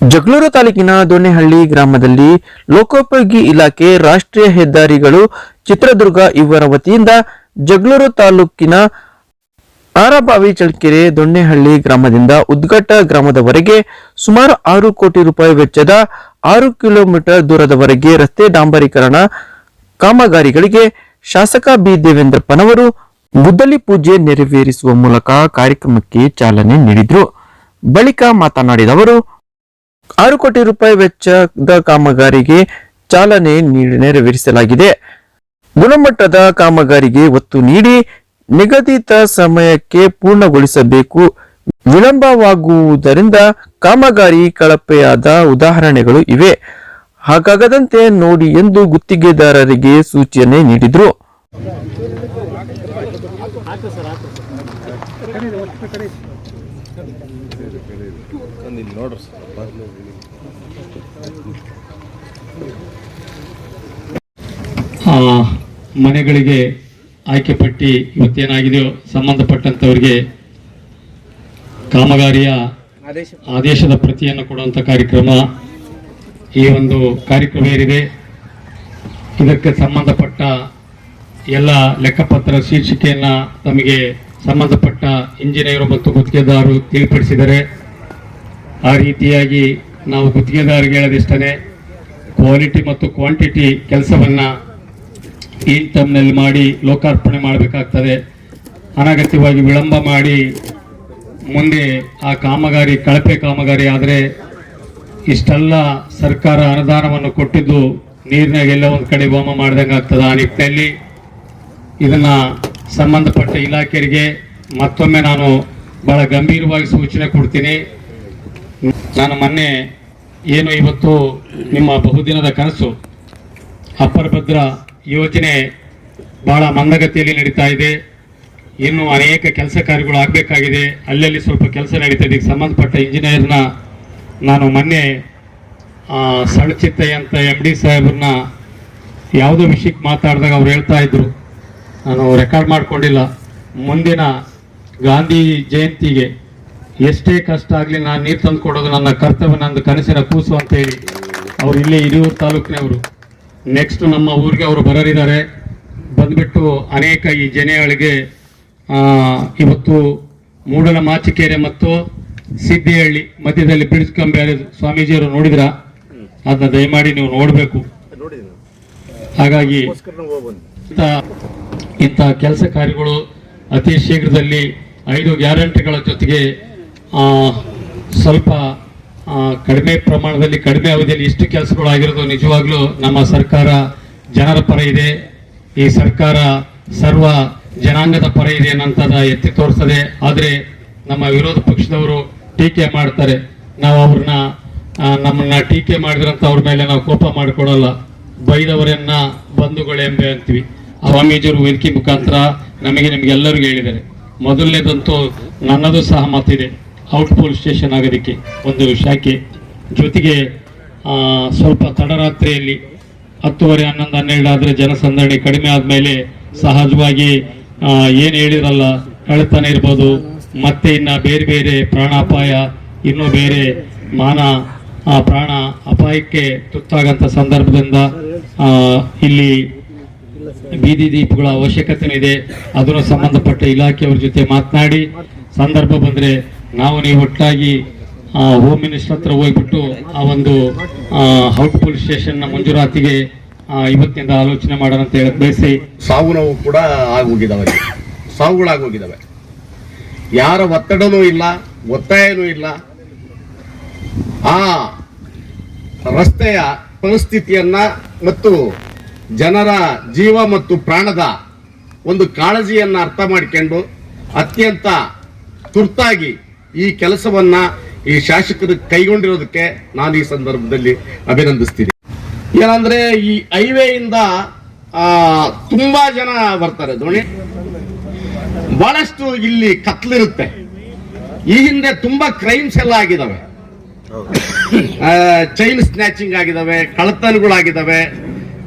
ಜಗಳೂರು ತಾಲೂಕಿನ ದೊಣ್ಣೆಹಳ್ಳಿ ಗ್ರಾಮದಲ್ಲಿ ಲೋಕೋಪಯೋಗಿ ಇಲಾಖೆ ರಾಷ್ಟ್ರೀಯ ಹೆದ್ದಾರಿಗಳು ಚಿತ್ರದುರ್ಗ ಇವರ ವತಿಯಿಂದ ಜಗಳೂರು ತಾಲೂಕಿನ ಆರಬಾವಿ ಚಳ್ಕೆರೆ ದೊಣ್ಣೆಹಳ್ಳಿ ಗ್ರಾಮದಿಂದ ಉದ್ಘಟ್ಟ ಗ್ರಾಮದವರೆಗೆ ಸುಮಾರು ಆರು ಕೋಟಿ ರೂಪಾಯಿ ವೆಚ್ಚದ ಆರು ಕಿಲೋಮೀಟರ್ ದೂರದವರೆಗೆ ರಸ್ತೆ ಡಾಂಬರೀಕರಣ ಕಾಮಗಾರಿಗಳಿಗೆ ಶಾಸಕ ಬಿ ದೇವೇಂದ್ರಪ್ಪನವರು ಗುದ್ದಲಿ ಪೂಜೆ ನೆರವೇರಿಸುವ ಮೂಲಕ ಕಾರ್ಯಕ್ರಮಕ್ಕೆ ಚಾಲನೆ ನೀಡಿದರು. ಬಳಿಕ ಮಾತನಾಡಿದ ಅವರು ಆರು ಕೋಟಿ ರೂಪಾಯಿ ವೆಚ್ಚದ ಕಾಮಗಾರಿಗೆ ಚಾಲನೆ ನೆರವೇರಿಸಲಾಗಿದೆ. ಗುಣಮಟ್ಟದ ಕಾಮಗಾರಿಗೆ ಒತ್ತು ನೀಡಿ ನಿಗದಿತ ಸಮಯಕ್ಕೆ ಪೂರ್ಣಗೊಳಿಸಬೇಕು. ವಿಳಂಬವಾಗುವುದರಿಂದ ಕಾಮಗಾರಿ ಕಳಪೆಯಾದ ಉದಾಹರಣೆಗಳು ಇವೆ. ಹಾಗಾಗದಂತೆ ನೋಡಿ ಎಂದು ಗುತ್ತಿಗೆದಾರರಿಗೆ ಸೂಚನೆ ನೀಡಿದರು. ಆ, ಮನೆಗಳಿಗೆ ಆಯ್ಕೆ ಪಟ್ಟಿ ಇವತ್ತೇನಾಗಿದೆಯೋ ಸಂಬಂಧಪಟ್ಟಂತವರಿಗೆ ಕಾಮಗಾರಿಯ ಆದೇಶದ ಪ್ರತಿಯನ್ನು ಕೊಡುವಂಥ ಕಾರ್ಯಕ್ರಮ ಈ ಒಂದು ಕಾರ್ಯಕ್ರಮ ಏರಿದೆ ಇದಕ್ಕೆ ಸಂಬಂಧಪಟ್ಟ ಎಲ್ಲ ಲೆಕ್ಕಪತ್ರ ಶೀರ್ಷಿಕೆಯನ್ನು ತಮಗೆ ಸಂಬಂಧಪಟ್ಟ ಇಂಜಿನಿಯರು ಮತ್ತು ಗುತ್ತಿಗೆದಾರರು ತಿಳಿಪಡಿಸಿದರೆ ಆ ರೀತಿಯಾಗಿ ನಾವು ಗುತ್ತಿಗೆದಾರರಿಗೆ ಹೇಳೋದಿಷ್ಟೇ ಕ್ವಾಲಿಟಿ ಮತ್ತು ಕ್ವಾಂಟಿಟಿ ಕೆಲಸವನ್ನು ಈ ಟೈಮ್ನಲ್ಲಿ ಮಾಡಿ ಲೋಕಾರ್ಪಣೆ ಮಾಡಬೇಕಾಗ್ತದೆ. ಅನಗತ್ಯವಾಗಿ ವಿಳಂಬ ಮಾಡಿ ಮುಂದೆ ಆ ಕಾಮಗಾರಿ, ಕಳಪೆ ಕಾಮಗಾರಿ ಆದರೆ ಇಷ್ಟೆಲ್ಲ ಸರ್ಕಾರ ಅನುದಾನವನ್ನು ಕೊಟ್ಟಿದ್ದು ನೀರಿನಾಗೆಲ್ಲ ಒಂದು ಕಡೆ ಹೋಮ ಮಾಡಿದಂಗೆ ಆಗ್ತದೆ ಆ ನಿಟ್ಟಿನಲ್ಲಿ. ಇದನ್ನ ಸಂಬಂಧಪಟ್ಟ ಇಲಾಖೆಯರಿಗೆ ಮತ್ತೊಮ್ಮೆ ನಾನು ಬಹಳ ಗಂಭೀರವಾಗಿ ಸೂಚನೆ ಕೊಡ್ತೀನಿ. ನಾನು ಮೊನ್ನೆ ಏನು ಇವತ್ತು ನಿಮ್ಮ ಬಹುದಿನದ ಕನಸು? ಅಪ್ಪರ ಯೋಜನೆ ಬಹಳ ಮಂದಗತಿಯಲ್ಲಿ ನಡೀತಾ ಇದೆ. ಇನ್ನೂ ಅನೇಕ ಕೆಲಸ ಕಾರ್ಯಗಳು ಆಗಬೇಕಾಗಿದೆ. ಅಲ್ಲಲ್ಲಿ ಸ್ವಲ್ಪ ಕೆಲಸ ನಡೀತಾ ಇದೆ. ಸಂಬಂಧಪಟ್ಟ ಇಂಜಿನಿಯರ್ನ ನಾನು ಮೊನ್ನೆ ಸಣ್ಣ ಚಿತ್ತಯ್ಯ ಅಂತ ಎಂ ಡಿ ಸಾಹೇಬ್ರನ್ನ ಯಾವುದೋ ವಿಷಯಕ್ಕೆ ಮಾತಾಡಿದಾಗ ಅವ್ರು ಹೇಳ್ತಾ ಇದ್ರು. ನಾನು ರೆಕಾರ್ಡ್ ಮಾಡಿಕೊಂಡಿಲ್ಲ. ಮುಂದಿನ ಗಾಂಧಿ ಜಯಂತಿಗೆ ಎಷ್ಟೇ ಕಷ್ಟ ಆಗಲಿ ನಾನು ನೀರು ತಂದು ಕೊಡೋದು ನನ್ನ ಕರ್ತವ್ಯ ನನ್ನ ಕನಸಿನ ಕೂಸು ಅಂತ ಹೇಳಿ ಅವ್ರು ಇಲ್ಲೇ ಹಿರಿಯೂರು ತಾಲೂಕಿನವರು. ನೆಕ್ಸ್ಟ್ ನಮ್ಮ ಊರಿಗೆ ಅವರು ಬರರಿದ್ದಾರೆ. ಬಂದ್ಬಿಟ್ಟು ಅನೇಕ ಈ ಜನೆಗಳಿಗೆ ಇವತ್ತು ಮೂಡಲ ಮಾಚಿಕೆರೆ ಮತ್ತು ಸಿದ್ದಿಹಳ್ಳಿ ಮಧ್ಯದಲ್ಲಿ ಬ್ರಿಡ್ಜ್ ಕಂಬೆ ಸ್ವಾಮೀಜಿಯವರು ನೋಡಿದ್ರ? ಅದನ್ನ ದಯಮಾಡಿ ನೀವು ನೋಡಬೇಕು. ಹಾಗಾಗಿ ಇಂಥ ಕೆಲಸ ಕಾರ್ಯಗಳು ಅತಿ ಶೀಘ್ರದಲ್ಲಿ ಐದು ಗ್ಯಾರಂಟಿಗಳ ಜೊತೆಗೆ ಸ್ವಲ್ಪ ಕಡಿಮೆ ಪ್ರಮಾಣದಲ್ಲಿ, ಕಡಿಮೆ ಅವಧಿಯಲ್ಲಿ ಇಷ್ಟು ಕೆಲಸಗಳು ಆಗಿರೋದು ನಿಜವಾಗ್ಲೂ ನಮ್ಮ ಸರ್ಕಾರ ಜನರ ಪರ ಇದೆ. ಈ ಸರ್ಕಾರ ಸರ್ವ ಜನಾಂಗದ ಪರ ಇದೆ ಅನ್ನೋಂಥದ್ದು ಎತ್ತಿ ತೋರಿಸ್ತದೆ. ಆದರೆ ನಮ್ಮ ವಿರೋಧ ಪಕ್ಷದವರು ಟೀಕೆ ಮಾಡ್ತಾರೆ. ನಾವು ಅವ್ರನ್ನ ನಮ್ಮನ್ನ ಟೀಕೆ ಮಾಡಿದ್ರಂತ ಅವ್ರ ಮೇಲೆ ನಾವು ಕೋಪ ಮಾಡಿಕೊಡಲ್ಲ. ಬೈದವರನ್ನ ಬಂಧುಗಳೆಂಬೆ ಅಂತೀವಿ. ಸ್ವಾಮೀಜಿಯವರು ವೇದಿಕೆ ಮುಖಾಂತರ ನಮಗೆ ನಿಮಗೆಲ್ಲರಿಗೂ ಹೇಳಿದ್ದಾರೆ. ಮೊದಲನೇದಂತೂ ನನ್ನದು ಸಹ ಮಾತಿದೆ ಔಟ್ ಪೋಲ್ ಸ್ಟೇಷನ್ ಆಗೋದಕ್ಕೆ ಒಂದು ಶಾಖೆ. ಜೊತೆಗೆ ಸ್ವಲ್ಪ ತಡರಾತ್ರಿಯಲ್ಲಿ ಹತ್ತುವರೆ ಹನ್ನೊಂದು ಹನ್ನೆರಡು ಆದರೆ ಜನಸಂದಣಿ ಕಡಿಮೆ ಆದಮೇಲೆ ಸಹಜವಾಗಿ ಏನು ಹೇಳಿರಲ್ಲ ಕಳೆತನ ಇರ್ಬೋದು, ಮತ್ತೆ ಇನ್ನು ಬೇರೆ ಬೇರೆ ಪ್ರಾಣಾಪಾಯ, ಇನ್ನೂ ಬೇರೆ ಮಾನ ಪ್ರಾಣ ಅಪಾಯಕ್ಕೆ ತುತ್ತಾಗಂಥ ಸಂದರ್ಭದಿಂದ ಇಲ್ಲಿ ಬೀದಿ ದೀಪಗಳ ಅವಶ್ಯಕತೆ ಇದೆ. ಅದನ್ನು ಸಂಬಂಧಪಟ್ಟ ಇಲಾಖೆಯವ್ರ ಜೊತೆ ಮಾತನಾಡಿ, ಸಂದರ್ಭ ಬಂದ್ರೆ ನಾವು ನೀವು ಒಟ್ಟಾಗಿ ಹೋಮ್ ಮಿನಿಸ್ಟರ್ ಹತ್ರ ಹೋಗ್ಬಿಟ್ಟು ಆ ಒಂದು ಔಟ್ ಪೊಲೀಸ್ ಸ್ಟೇಷನ್ ಮಂಜೂರಾತಿಗೆ ಇವತ್ತಿನಿಂದ ಆಲೋಚನೆ ಮಾಡೋಣ ಅಂತ ಹೇಳಕ್ ಬಯಸಿ. ಸಾವು ನೋವು ಕೂಡ ಆಗೋಗಿದ್ದಾವೆ. ಸಾವುಗಳಾಗೋಗಿದ್ದಾವೆ ಯಾರ ಒತ್ತಡನೂ ಇಲ್ಲ, ಒತ್ತಾಯನೂ ಇಲ್ಲ. ಆ ರಸ್ತೆಯ ಪರಿಸ್ಥಿತಿಯನ್ನ ಮತ್ತು ಜನರ ಜೀವ ಮತ್ತು ಪ್ರಾಣದ ಒಂದು ಕಾಳಜಿಯನ್ನು ಅರ್ಥ ಮಾಡಿಕೊಂಡು ಅತ್ಯಂತ ತುರ್ತಾಗಿ ಈ ಕೆಲಸವನ್ನು ಈ ಶಾಸಕರು ಕೈಗೊಂಡಿರೋದಕ್ಕೆ ನಾನು ಈ ಸಂದರ್ಭದಲ್ಲಿ ಅಭಿನಂದಿಸ್ತೀನಿ. ಏನಂದ್ರೆ ಈ ಹೈವೇಯಿಂದ ಆ, ತುಂಬಾ ಜನ ಬರ್ತಾರೆ ದೋಣಿ ಬಹಳಷ್ಟು ಇಲ್ಲಿ ಕತ್ಲಿರುತ್ತೆ. ಈ ಹಿಂದೆ ತುಂಬಾ ಕ್ರೈಮ್ಸ್ ಎಲ್ಲ ಆಗಿದಾವೆ. ಚೈನ್ ಸ್ನ್ಯಾಚಿಂಗ್ ಆಗಿದಾವೆ ಕಳ್ಳತನಗಳಾಗಿದ್ದಾವೆ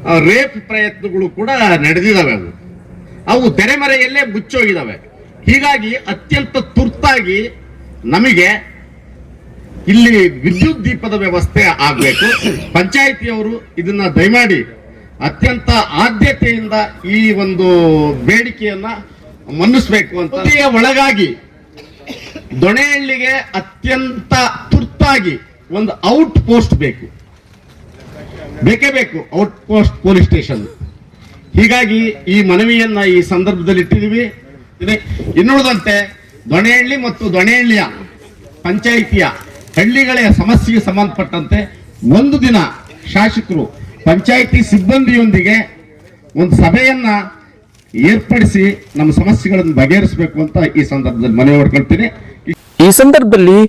ರೇಪ್ ಪ್ರಯತ್ನಗಳು ಕೂಡ ನಡೆದಿದ್ದಾವೆ ಅವು ಅವು ತೆರೆಮರೆಯಲ್ಲೇ ಮುಚ್ಚೋಗಿದ್ದಾವೆ ಹೀಗಾಗಿ ಅತ್ಯಂತ ತುರ್ತಾಗಿ ನಮಗೆ ಇಲ್ಲಿ ವಿದ್ಯುತ್ ದೀಪದ ವ್ಯವಸ್ಥೆ ಆಗಬೇಕು. ಪಂಚಾಯಿತಿಯವರು ಇದನ್ನ ದಯಮಾಡಿ ಅತ್ಯಂತ ಆದ್ಯತೆಯಿಂದ ಈ ಒಂದು ಬೇಡಿಕೆಯನ್ನ ಮನ್ನಿಸ್ಬೇಕು ಅಂತ. ಒಳಗಾಗಿ ದೊಣೆಹಳ್ಳಿಗೆ ಅತ್ಯಂತ ತುರ್ತಾಗಿ ಒಂದು ಔಟ್ ಪೋಸ್ಟ್ ಬೇಕು. ಬೇಕೇ ಬೇಕು, ಔಟ್ ಪೋಸ್ಟ್ ಪೊಲೀಸ್ ಸ್ಟೇಷನ್. ಹೀಗಾಗಿ ಈ ಮನವಿಯನ್ನ ಈ ಸಂದರ್ಭದಲ್ಲಿ ಇಟ್ಟಿದ್ದೀವಿ. ಇನ್ನುಳಿದಂತೆ ದೊಣೆಹಳ್ಳಿ ಮತ್ತು ದೊಣೆಹಳ್ಳಿಯ ಪಂಚಾಯಿತಿಯ ಹಳ್ಳಿಗಳ ಸಮಸ್ಯೆಗೆ ಸಂಬಂಧಪಟ್ಟಂತೆ ಒಂದು ದಿನ ಶಾಸಕರು, ಪಂಚಾಯಿತಿ ಸಿಬ್ಬಂದಿಯೊಂದಿಗೆ ಒಂದು ಸಭೆಯನ್ನ ಏರ್ಪಡಿಸಿ ನಮ್ಮ ಸಮಸ್ಯೆಗಳನ್ನು ಬಗೆಹರಿಸಬೇಕು ಅಂತ ಈ ಸಂದರ್ಭದಲ್ಲಿ ಮನವಿ ಮಾಡ್ಕೊಳ್ತೀನಿ ಈ ಸಂದರ್ಭದಲ್ಲಿ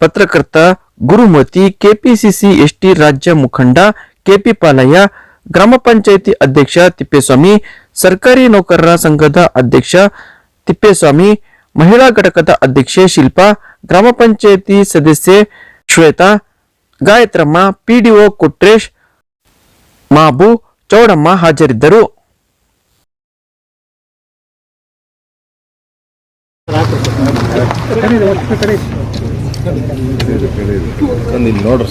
ಪತ್ರಕರ್ತ ಗುರುಮತಿ, ಕೆಪಿಸಿಸಿ ಎಸ್ಟಿ ರಾಜ್ಯ ಮುಖಂಡ ಕೆಪಿ ಪಾಲಯ್ಯ ಗ್ರಾಮ ಪಂಚಾಯಿತಿ ಅಧ್ಯಕ್ಷ ತಿಪ್ಪೇಸ್ವಾಮಿ, ಸರ್ಕಾರಿ ನೌಕರರ ಸಂಘದ ಅಧ್ಯಕ್ಷ ತಿಪ್ಪೇಸ್ವಾಮಿ, ಮಹಿಳಾ ಘಟಕದ ಅಧ್ಯಕ್ಷೆ ಶಿಲ್ಪಾ, ಗ್ರಾಮ ಪಂಚಾಯಿತಿ ಸದಸ್ಯೆ ಶ್ವೇತಾ, ಗಾಯತ್ರಮ್ಮ, ಪಿಡಿಒ ಕೊಟ್ರೇಶ್, ಮಾಬು, ಚೌಡಮ್ಮ ಹಾಜರಿದ್ದರು. ನೋಡ್ರಿ